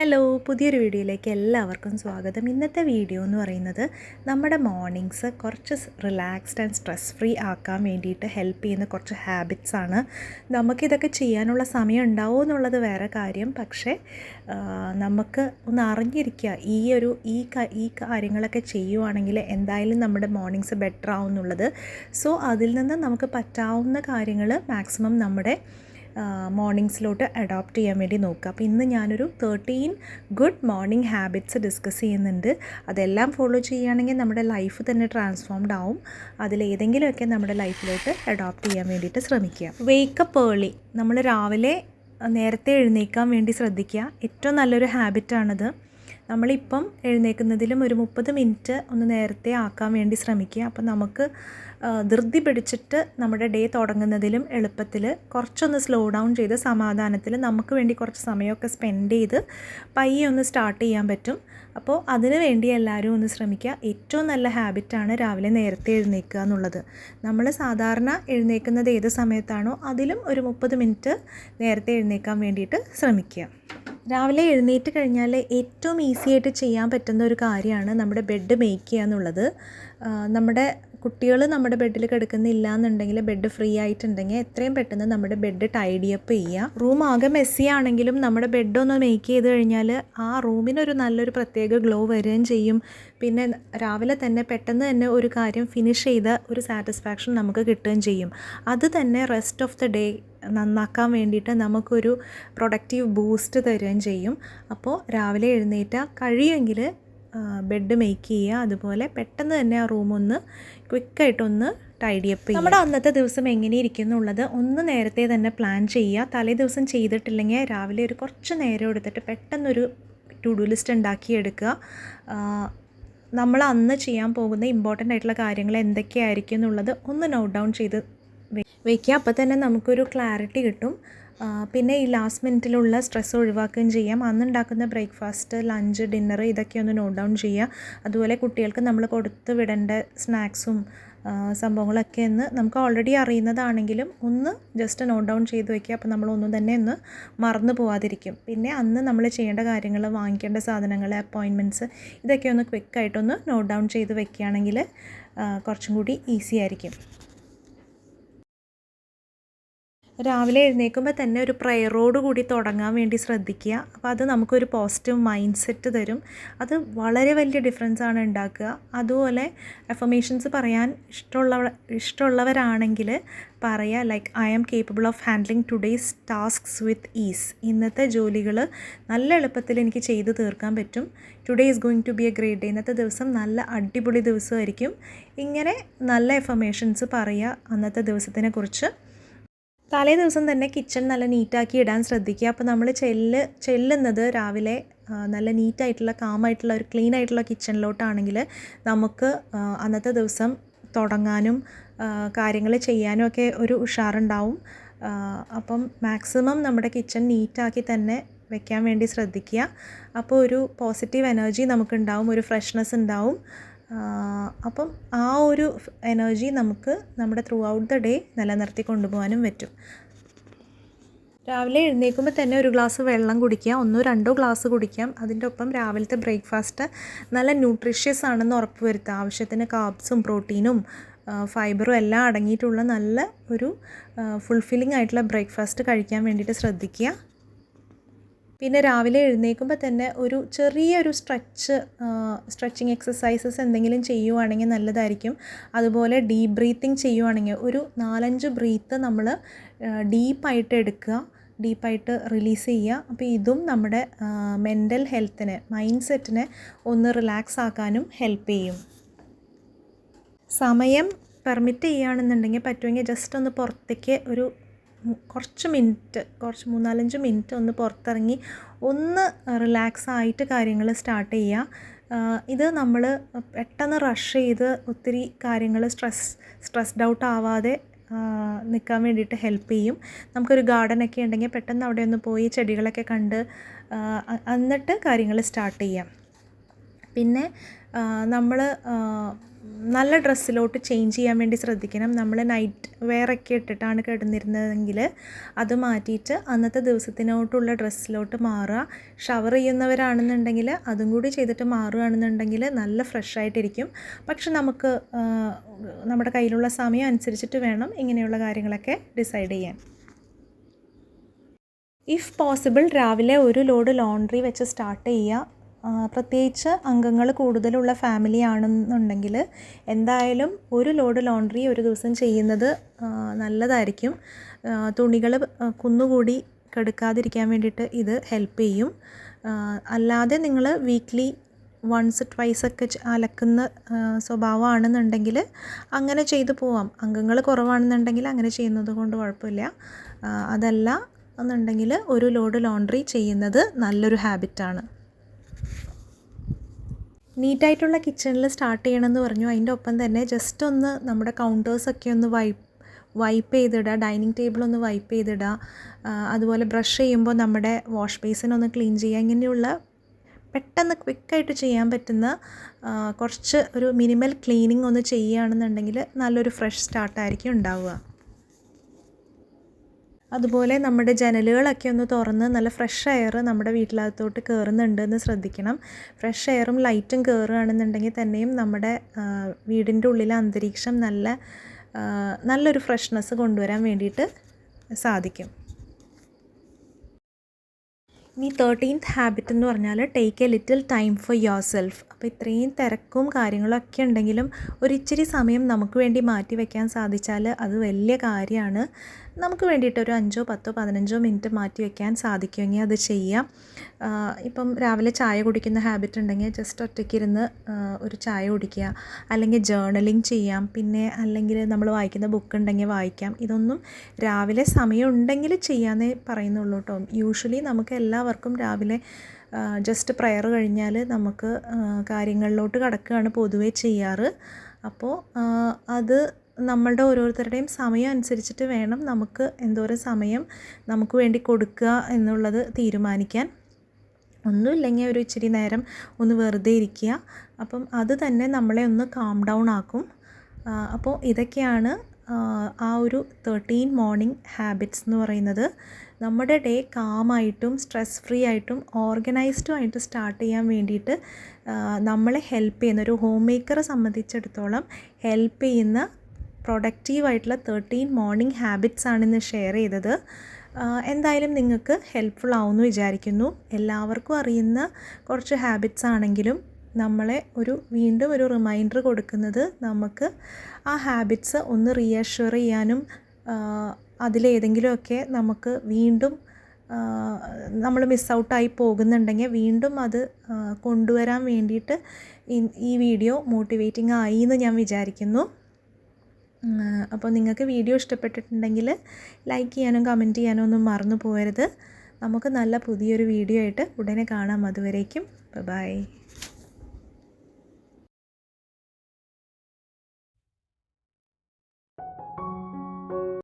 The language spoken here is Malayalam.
ഹലോ പുതിയൊരു വീഡിയോയിലേക്ക് എല്ലാവർക്കും സ്വാഗതം. ഇന്നത്തെ വീഡിയോ എന്ന് പറയുന്നത് നമ്മുടെ മോർണിംഗ്സ് കുറച്ച് റിലാക്സ്ഡ് ആൻഡ് സ്ട്രെസ് ഫ്രീ ആക്കാൻ വേണ്ടിയിട്ട് ഹെൽപ്പ് ചെയ്യുന്ന കുറച്ച് ഹാബിറ്റ്സ് ആണ്. നമുക്കിതൊക്കെ ചെയ്യാനുള്ള സമയം ഉണ്ടാവുമോ എന്നുള്ളത് വേറെ കാര്യം. പക്ഷേ നമുക്ക് ഒന്ന് അറിഞ്ഞിരിക്കുക ഈ ഒരു ഈ ഈ കാര്യങ്ങളൊക്കെ ചെയ്യുവാണെങ്കിൽ എന്തായാലും നമ്മുടെ മോർണിംഗ്സ് ബെറ്റർ ആവും എന്നുള്ളത്. സോ അതിൽ നിന്ന് നമുക്ക് പറ്റാവുന്ന കാര്യങ്ങൾ മാക്സിമം നമ്മുടെ മോർണിംഗ്സിലോട്ട് അഡോപ്റ്റ് ചെയ്യാൻ വേണ്ടി നോക്കുക. അപ്പോൾ ഇന്ന് ഞാനൊരു thirteen good morning habits discuss ചെയ്യുന്നുണ്ട്. അതെല്ലാം ഫോളോ ചെയ്യുകയാണെങ്കിൽ നമ്മുടെ ലൈഫ് തന്നെ ട്രാൻസ്ഫോംഡ് ആവും. അതിലേതെങ്കിലുമൊക്കെ നമ്മുടെ ലൈഫിലോട്ട് അഡോപ്റ്റ് ചെയ്യാൻ വേണ്ടിയിട്ട് ശ്രമിക്കുക. വേക്കപ്പ് ഏർലി നമ്മൾ രാവിലെ നേരത്തെ എഴുന്നേക്കാൻ വേണ്ടി ശ്രദ്ധിക്കുക. ഏറ്റവും നല്ലൊരു ഹാബിറ്റാണിത് നമ്മളിപ്പം എഴുന്നേൽക്കുന്നതിലും ഒരു മുപ്പത് മിനിറ്റ് ഒന്ന് നേരത്തെ ആക്കാൻ വേണ്ടി ശ്രമിക്കുക. അപ്പം നമുക്ക് ധൃതി പിടിച്ചിട്ട് നമ്മുടെ ഡേ തുടങ്ങുന്നതിലും എളുപ്പത്തിൽ കുറച്ചൊന്ന് സ്ലോ ഡൗൺ ചെയ്ത് സമാധാനത്തിൽ നമുക്ക് വേണ്ടി കുറച്ച് സമയമൊക്കെ സ്പെൻഡ് ചെയ്ത് പയ്യെ ഒന്ന് സ്റ്റാർട്ട് ചെയ്യാൻ പറ്റും. അപ്പോൾ അതിനു വേണ്ടി എല്ലാവരും ഒന്ന് ശ്രമിക്കുക. ഏറ്റവും നല്ല ഹാബിറ്റാണ് രാവിലെ നേരത്തെ എഴുന്നേൽക്കുക എന്നുള്ളത്. നമ്മൾ സാധാരണ എഴുന്നേൽക്കുന്നത് ഏത് സമയത്താണോ അതിലും ഒരു മുപ്പത് മിനിറ്റ് നേരത്തെ എഴുന്നേൽക്കാൻ വേണ്ടിയിട്ട് ശ്രമിക്കുക. രാവിലെ എഴുന്നേറ്റ് കഴിഞ്ഞാൽ ഏറ്റവും ഈസി ആയിട്ട് ചെയ്യാൻ പറ്റുന്ന ഒരു കാര്യമാണ് നമ്മുടെ ബെഡ് മേക്ക് ചെയ്യുക എന്നുള്ളത്. നമ്മുടെ കുട്ടികൾ നമ്മുടെ ബെഡിൽ കിടക്കുന്നില്ല എന്നുണ്ടെങ്കിൽ ബെഡ് ഫ്രീ ആയിട്ടുണ്ടെങ്കിൽ എത്രയും പെട്ടെന്ന് നമ്മുടെ ബെഡ് ടൈഡി അപ്പ് ചെയ്യുക റൂം ആകെ മെസ്സി ആണെങ്കിലും നമ്മുടെ ബെഡ് ഒന്ന് മേക്ക് ചെയ്ത് കഴിഞ്ഞാൽ ആ റൂമിനൊരു നല്ലൊരു പ്രത്യേക ഗ്ലോ വരികയും ചെയ്യും. പിന്നെ രാവിലെ തന്നെ പെട്ടെന്ന് തന്നെ ഒരു കാര്യം ഫിനിഷ് ചെയ്ത ഒരു സാറ്റിസ്ഫാക്ഷൻ നമുക്ക് കിട്ടുകയും ചെയ്യും. അത് തന്നെ റെസ്റ്റ് ഓഫ് ദ ഡേ നന്നാക്കാൻ വേണ്ടിയിട്ട് നമുക്കൊരു പ്രൊഡക്റ്റീവ് ബൂസ്റ്റ് തരുകയും ചെയ്യും. അപ്പോൾ രാവിലെ എഴുന്നേറ്റാൽ കഴിയുമെങ്കിൽ ബെഡ് മേക്ക് ചെയ്യുക. അതുപോലെ പെട്ടെന്ന് തന്നെ ആ റൂമൊന്ന് ക്വിക്കായിട്ടൊന്ന് ടൈഡിയപ്പ് നമ്മുടെ അന്നത്തെ ദിവസം എങ്ങനെ ഇരിക്കുന്നുള്ളത് ഒന്ന് നേരത്തെ തന്നെ പ്ലാൻ ചെയ്യുക. തലേ ദിവസം ചെയ്തിട്ടില്ലെങ്കിൽ രാവിലെ ഒരു കുറച്ച് നേരം എടുത്തിട്ട് പെട്ടെന്നൊരു ടു ഡു ലിസ്റ്റ് ഉണ്ടാക്കിയെടുക്കുക നമ്മൾ അന്ന് ചെയ്യാൻ പോകുന്ന ഇമ്പോർട്ടന്റ് ആയിട്ടുള്ള കാര്യങ്ങൾ എന്തൊക്കെയായിരിക്കും എന്നുള്ളത് ഒന്ന് നോട്ട് ഡൗൺ ചെയ്ത് വെ- വെക്കുക അപ്പോൾ തന്നെ നമുക്കൊരു ക്ലാരിറ്റി കിട്ടും. പിന്നെ ഈ ലാസ്റ്റ് മിനിറ്റിലുള്ള സ്ട്രെസ് ഒഴിവാക്കുകയും ചെയ്യാം. അന്നുണ്ടാക്കുന്ന ബ്രേക്ക്ഫാസ്റ്റ് ലഞ്ച് ഡിന്നർ ഇതൊക്കെ ഒന്ന് നോട്ട് ഡൗൺ ചെയ്യുക. അതുപോലെ കുട്ടികൾക്ക് നമ്മൾ കൊടുത്ത് വിടേണ്ട സ്നാക്സും സംഭവങ്ങളൊക്കെ ഒന്ന് നമുക്ക് ഓൾറെഡി അറിയുന്നതാണെങ്കിലും ഒന്ന് ജസ്റ്റ് നോട്ട് ഡൗൺ ചെയ്ത് വയ്ക്കുക അപ്പോൾ നമ്മളൊന്നും തന്നെ ഒന്ന് മറന്നു പോവാതിരിക്കും. പിന്നെ അന്ന് നമ്മൾ ചെയ്യേണ്ട കാര്യങ്ങൾ വാങ്ങിക്കേണ്ട സാധനങ്ങൾ അപ്പോയിൻമെന്റ്സ് ഇതൊക്കെ ഒന്ന് ക്വിക്കായിട്ടൊന്ന് നോട്ട് ഡൗൺ ചെയ്ത് വയ്ക്കുകയാണെങ്കിൽ കുറച്ചും കൂടി ഈസി ആയിരിക്കും. രാവിലെ എഴുന്നേൽക്കുമ്പോൾ തന്നെ ഒരു പ്രയറോട് കൂടി തുടങ്ങാൻ വേണ്ടി ശ്രദ്ധിക്കുക. അപ്പോൾ അത് നമുക്കൊരു പോസിറ്റീവ് മൈൻഡ് സെറ്റ് തരും. അത് വളരെ വലിയ ഡിഫറൻസ് ആണ് ഉണ്ടാക്കുക. അതുപോലെ അഫർമേഷൻസ് പറയാൻ ഇഷ്ടമുള്ളവ ഇഷ്ടമുള്ളവരാണെങ്കിൽ പറയുക like I am capable of handling today's tasks with ease ഇന്നത്തെ ജോലികൾ നല്ല എളുപ്പത്തിൽ എനിക്ക് ചെയ്തു തീർക്കാൻ പറ്റും. Today is going to be a great day ഇന്നത്തെ ദിവസം നല്ല അടിപൊളി ദിവസമായിരിക്കും. ഇങ്ങനെ നല്ല എഫർമേഷൻസ് പറയുക അന്നത്തെ ദിവസത്തിനെ കുറിച്ച്. തലേ ദിവസം തന്നെ കിച്ചൺ നല്ല നീറ്റാക്കി ഇടാൻ ശ്രദ്ധിക്കുക. അപ്പോൾ നമ്മൾ ചെല്ല് ചെല്ലുന്നത് രാവിലെ നല്ല നീറ്റായിട്ടുള്ള കാമായിട്ടുള്ള ഒരു ക്ലീൻ ആയിട്ടുള്ള കിച്ചണിലോട്ടാണെങ്കിൽ നമുക്ക് അന്നത്തെ ദിവസം തുടങ്ങാനും കാര്യങ്ങൾ ചെയ്യാനും ഒക്കെ ഒരു ഉഷാറുണ്ടാവും. അപ്പം മാക്സിമം നമ്മുടെ കിച്ചൺ നീറ്റാക്കി തന്നെ വെക്കാൻ വേണ്ടി ശ്രദ്ധിക്കുക. അപ്പോൾ ഒരു പോസിറ്റീവ് എനർജി നമുക്കുണ്ടാവും ഒരു ഫ്രഷ്നെസ് ഉണ്ടാവും. അപ്പം ആ ഒരു എനർജി നമുക്ക് നമ്മുടെ ത്രൂ ഔട്ട് ദ ഡേ നിലനിർത്തി കൊണ്ടുപോകാനും പറ്റും. രാവിലെ എഴുന്നേൽക്കുമ്പോൾ തന്നെ ഒരു ഗ്ലാസ് വെള്ളം കുടിക്കുക ഒന്നോ രണ്ടോ ഗ്ലാസ് കുടിക്കാം. അതിന്റെ ഒപ്പം രാവിലത്തെ ബ്രേക്ക്ഫാസ്റ്റ് നല്ല ന്യൂട്രീഷ്യസ് ആണെന്ന് ഉറപ്പ് വരുത്തുക. ആവശ്യത്തിന് കാബ്സും പ്രോട്ടീനും ഫൈബറും എല്ലാം അടങ്ങിയിട്ടുള്ള നല്ല ഒരു ഫുൾഫില്ലിംഗ് ആയിട്ടുള്ള ബ്രേക്ക്ഫാസ്റ്റ് കഴിക്കാൻ വേണ്ടിയിട്ട് ശ്രദ്ധിക്കുക. പിന്നെ രാവിലെ എഴുന്നേൽക്കുമ്പോൾ തന്നെ ഒരു ചെറിയൊരു സ്ട്രെച്ച് സ്ട്രെച്ചിങ് എക്സസൈസസ് എന്തെങ്കിലും ചെയ്യുവാണെങ്കിൽ നല്ലതായിരിക്കും. അതുപോലെ ഡീപ്പ് ബ്രീത്തിങ് ചെയ്യുവാണെങ്കിൽ ഒരു നാലഞ്ച് ബ്രീത്ത് നമ്മൾ ഡീപ്പായിട്ട് എടുക്കുക ഡീപ്പായിട്ട് റിലീസ് ചെയ്യുക. അപ്പോൾ ഇതും നമ്മുടെ മെന്റൽ ഹെൽത്തിനെ മൈൻഡ് സെറ്റിനെ ഒന്ന് റിലാക്സ് ആക്കാനും ഹെൽപ്പ് ചെയ്യും. സമയം പെർമിറ്റ് ചെയ്യുകയാണെന്നുണ്ടെങ്കിൽ പറ്റുമെങ്കിൽ ജസ്റ്റ് ഒന്ന് പുറത്തേക്ക് ഒരു കുറച്ച് മിനിറ്റ് കുറച്ച് മൂന്നാലഞ്ച് മിനിറ്റ് ഒന്ന് പുറത്തിറങ്ങി ഒന്ന് റിലാക്സ് ആയിട്ട് കാര്യങ്ങൾ സ്റ്റാർട്ട് ചെയ്യുക. ഇത് നമ്മൾ പെട്ടെന്ന് റഷ് ചെയ്ത് ഒത്തിരി കാര്യങ്ങൾ സ്ട്രെസ് സ്ട്രെസ്ഡ് ഔട്ട് ആവാതെ നിൽക്കാൻ വേണ്ടിയിട്ട് ഹെൽപ്പ് ചെയ്യും. നമുക്കൊരു ഗാർഡനൊക്കെ ഉണ്ടെങ്കിൽ പെട്ടെന്ന് അവിടെ ഒന്ന് പോയി ചെടികളൊക്കെ കണ്ട് എന്നിട്ട് കാര്യങ്ങൾ സ്റ്റാർട്ട് ചെയ്യാം. പിന്നെ നമ്മൾ നല്ല ഡ്രസ്സിലോട്ട് ചേഞ്ച് ചെയ്യാൻ വേണ്ടി ശ്രദ്ധിക്കണം. നമ്മൾ നൈറ്റ് വെയറൊക്കെ ഇട്ടിട്ടാണ് കിടന്നിരുന്നതെങ്കിൽ അത് മാറ്റിയിട്ട് അന്നത്തെ ദിവസത്തിനോട്ടുള്ള ഡ്രസ്സിലോട്ട് മാറുക. ഷവർ ചെയ്യുന്നവരാണെന്നുണ്ടെങ്കിൽ അതും കൂടി ചെയ്തിട്ട് മാറുകയാണെന്നുണ്ടെങ്കിൽ നല്ല ഫ്രഷ് ആയിട്ടിരിക്കും. പക്ഷെ നമുക്ക് നമ്മുടെ കയ്യിലുള്ള സമയം അനുസരിച്ചിട്ട് വേണം ഇങ്ങനെയുള്ള കാര്യങ്ങളൊക്കെ ഡിസൈഡ് ചെയ്യാൻ. ഇഫ് പോസിബിൾ രാവിലെ ഒരു ലോഡ് ലോണ്ട്രി വെച്ച് സ്റ്റാർട്ട് ചെയ്യുക. പ്രത്യേകിച്ച് അംഗങ്ങൾ കൂടുതലുള്ള ഫാമിലി ആണെന്നുണ്ടെങ്കിൽ എന്തായാലും ഒരു ലോഡ് ലോണ്ടറി ഒരു ദിവസം ചെയ്യുന്നത് നല്ലതായിരിക്കും. തുണികൾ കുന്നുകൂടി കെടുക്കാതിരിക്കാൻ വേണ്ടിയിട്ട് ഇത് ഹെൽപ്പ് ചെയ്യും. അല്ലാതെ നിങ്ങൾ വീക്ക്ലി വൺസ് ട്വൈസ് ഒക്കെ അലക്കുന്ന സ്വഭാവമാണെന്നുണ്ടെങ്കിൽ അങ്ങനെ ചെയ്തു പോവാം. അംഗങ്ങൾ കുറവാണെന്നുണ്ടെങ്കിൽ അങ്ങനെ ചെയ്യുന്നത് കൊണ്ട് കുഴപ്പമില്ല. അതല്ല എന്നുണ്ടെങ്കിൽ ഒരു ലോഡ് ലോണ്ടറി ചെയ്യുന്നത് നല്ലൊരു ഹാബിറ്റാണ്. നീറ്റായിട്ടുള്ള കിച്ചണിൽ സ്റ്റാർട്ട് ചെയ്യണമെന്ന് പറഞ്ഞു. അതിന്റെ ഒപ്പം തന്നെ ജസ്റ്റ് ഒന്ന് നമ്മുടെ കൗണ്ടേഴ്സൊക്കെ ഒന്ന് വൈപ്പ് വൈപ്പ് ചെയ്തിടുക ഡൈനിങ് ടേബിൾ ഒന്ന് വൈപ്പ് ചെയ്തിടുക അതുപോലെ ബ്രഷ് ചെയ്യുമ്പോൾ നമ്മുടെ വാഷ് ബേസിൻ ഒന്ന് ക്ലീൻ ചെയ്യുക ഇങ്ങനെയുള്ള പെട്ടെന്ന് ക്വിക്കായിട്ട് ചെയ്യാൻ പറ്റുന്ന കുറച്ച് ഒരു മിനിമൽ ക്ലീനിങ് ഒന്ന് ചെയ്യുകയാണെന്നുണ്ടെങ്കിൽ നല്ലൊരു ഫ്രഷ് സ്റ്റാർട്ടായിരിക്കും ഉണ്ടാവുക. അതുപോലെ നമ്മുടെ ജനലുകളൊക്കെ ഒന്ന് തുറന്ന് നല്ല ഫ്രഷ് എയർ നമ്മുടെ വീട്ടിലകത്തോട്ട് കയറുന്നുണ്ട് എന്ന് ശ്രദ്ധിക്കണം ഫ്രഷ് എയറും ലൈറ്റും കയറുകയാണെന്നുണ്ടെങ്കിൽ തന്നെയും നമ്മുടെ വീടിന്റെ ഉള്ളിലെ അന്തരീക്ഷം നല്ല നല്ലൊരു ഫ്രഷ്നെസ് കൊണ്ടുവരാൻ വേണ്ടിയിട്ട് സാധിക്കും. ഇനി തേർട്ടീൻത്ത് ഹാബിറ്റ് എന്ന് പറഞ്ഞാൽ take a little time for yourself അപ്പോൾ ഇത്രയും തിരക്കും കാര്യങ്ങളൊക്കെ ഉണ്ടെങ്കിലും ഒരു ഇച്ചിരി സമയം നമുക്ക് വേണ്ടി മാറ്റി വയ്ക്കാൻ സാധിച്ചാൽ അത് വലിയ കാര്യമാണ്. നമുക്ക് വേണ്ടിയിട്ട് ഒരു അഞ്ചോ പത്തോ പതിനഞ്ചോ മിനിറ്റ് മാറ്റി വയ്ക്കാൻ സാധിക്കുമെങ്കിൽ അത് ചെയ്യാം. ഇപ്പം രാവിലെ ചായ കുടിക്കുന്ന ഹാബിറ്റ് ഉണ്ടെങ്കിൽ ജസ്റ്റ് ഒറ്റയ്ക്കിരുന്ന് ഒരു ചായ കുടിക്കുക. അല്ലെങ്കിൽ ജേർണലിങ് ചെയ്യാം. പിന്നെ അല്ലെങ്കിൽ നമ്മൾ വായിക്കുന്ന ബുക്ക് ഉണ്ടെങ്കിൽ വായിക്കാം. ഇതൊന്നും രാവിലെ സമയം ഉണ്ടെങ്കിൽ ചെയ്യാമെന്നേ പറയുന്നുള്ളൂ കേട്ടോ. യൂഷ്വലി നമുക്ക് എല്ലാവർക്കും രാവിലെ ജസ്റ്റ് പ്രയർ കഴിഞ്ഞാൽ നമുക്ക് കാര്യങ്ങളിലോട്ട് കടക്കുകയാണ് പൊതുവേ ചെയ്യാറ്. അപ്പോൾ അത് നമ്മളുടെ ഓരോരുത്തരുടെയും സമയം അനുസരിച്ചിട്ട് വേണം നമുക്ക് എന്തോരം സമയം നമുക്ക് വേണ്ടി കൊടുക്കുക എന്നുള്ളത് തീരുമാനിക്കാൻ. ഒന്നുമില്ലെങ്കിൽ ഒരു ഇച്ചിരി നേരം ഒന്ന് വെറുതെ ഇരിക്കുക. അപ്പം അത് തന്നെ നമ്മളെ ഒന്ന് കാം ഡൗൺ ആക്കും. അപ്പോൾ ഇതൊക്കെയാണ് ആ ഒരു തേർട്ടീൻ മോർണിംഗ് ഹാബിറ്റ്സ് എന്ന് പറയുന്നത്. നമ്മുടെ ഡേ കാമായിട്ടും സ്ട്രെസ് ഫ്രീ ആയിട്ടും ഓർഗനൈസ്ഡും ആയിട്ട് സ്റ്റാർട്ട് ചെയ്യാൻ വേണ്ടിയിട്ട് നമ്മളെ ഹെൽപ്പ് ചെയ്യുന്ന ഒരു ഹോം മേക്കറെ സംബന്ധിച്ചിടത്തോളം ഹെൽപ്പ് ചെയ്യുന്ന പ്രൊഡക്റ്റീവായിട്ടുള്ള തേർട്ടീൻ മോർണിംഗ് ഹാബിറ്റ്സ് ആണ് ഇന്ന് ഷെയർ ചെയ്തത്. എന്തായാലും നിങ്ങൾക്ക് ഹെൽപ്ഫുൾ ആവുമെന്ന് വിചാരിക്കുന്നു. എല്ലാവർക്കും അറിയുന്ന കുറച്ച് ഹാബിറ്റ്സ് ആണെങ്കിലും നമ്മളെ ഒരു വീണ്ടും ഒരു റിമൈൻഡർ കൊടുക്കുന്നത് നമുക്ക് ആ ഹാബിറ്റ്സ് ഒന്ന് റീഅഷ്വർ ചെയ്യാനും അതിലേതെങ്കിലുമൊക്കെ നമുക്ക് വീണ്ടും നമ്മൾ മിസ് ഔട്ടായി പോകുന്നുണ്ടെങ്കിൽ വീണ്ടും അത് കൊണ്ടുവരാൻ വേണ്ടിയിട്ട് ഈ വീഡിയോ മോട്ടിവേറ്റിംഗ് ആയി എന്ന് ഞാൻ വിചാരിക്കുന്നു. അപ്പോൾ നിങ്ങൾക്ക് വീഡിയോ ഇഷ്ടപ്പെട്ടിട്ടുണ്ടെങ്കിൽ ലൈക്ക് ചെയ്യാനും കമന്റ് ചെയ്യാനും ഒന്നും മറന്നു പോകരുത്. നമുക്ക് നല്ല പുതിയൊരു വീഡിയോ ആയിട്ട് ഉടനെ കാണാം. അതുവരേക്കും ബൈ.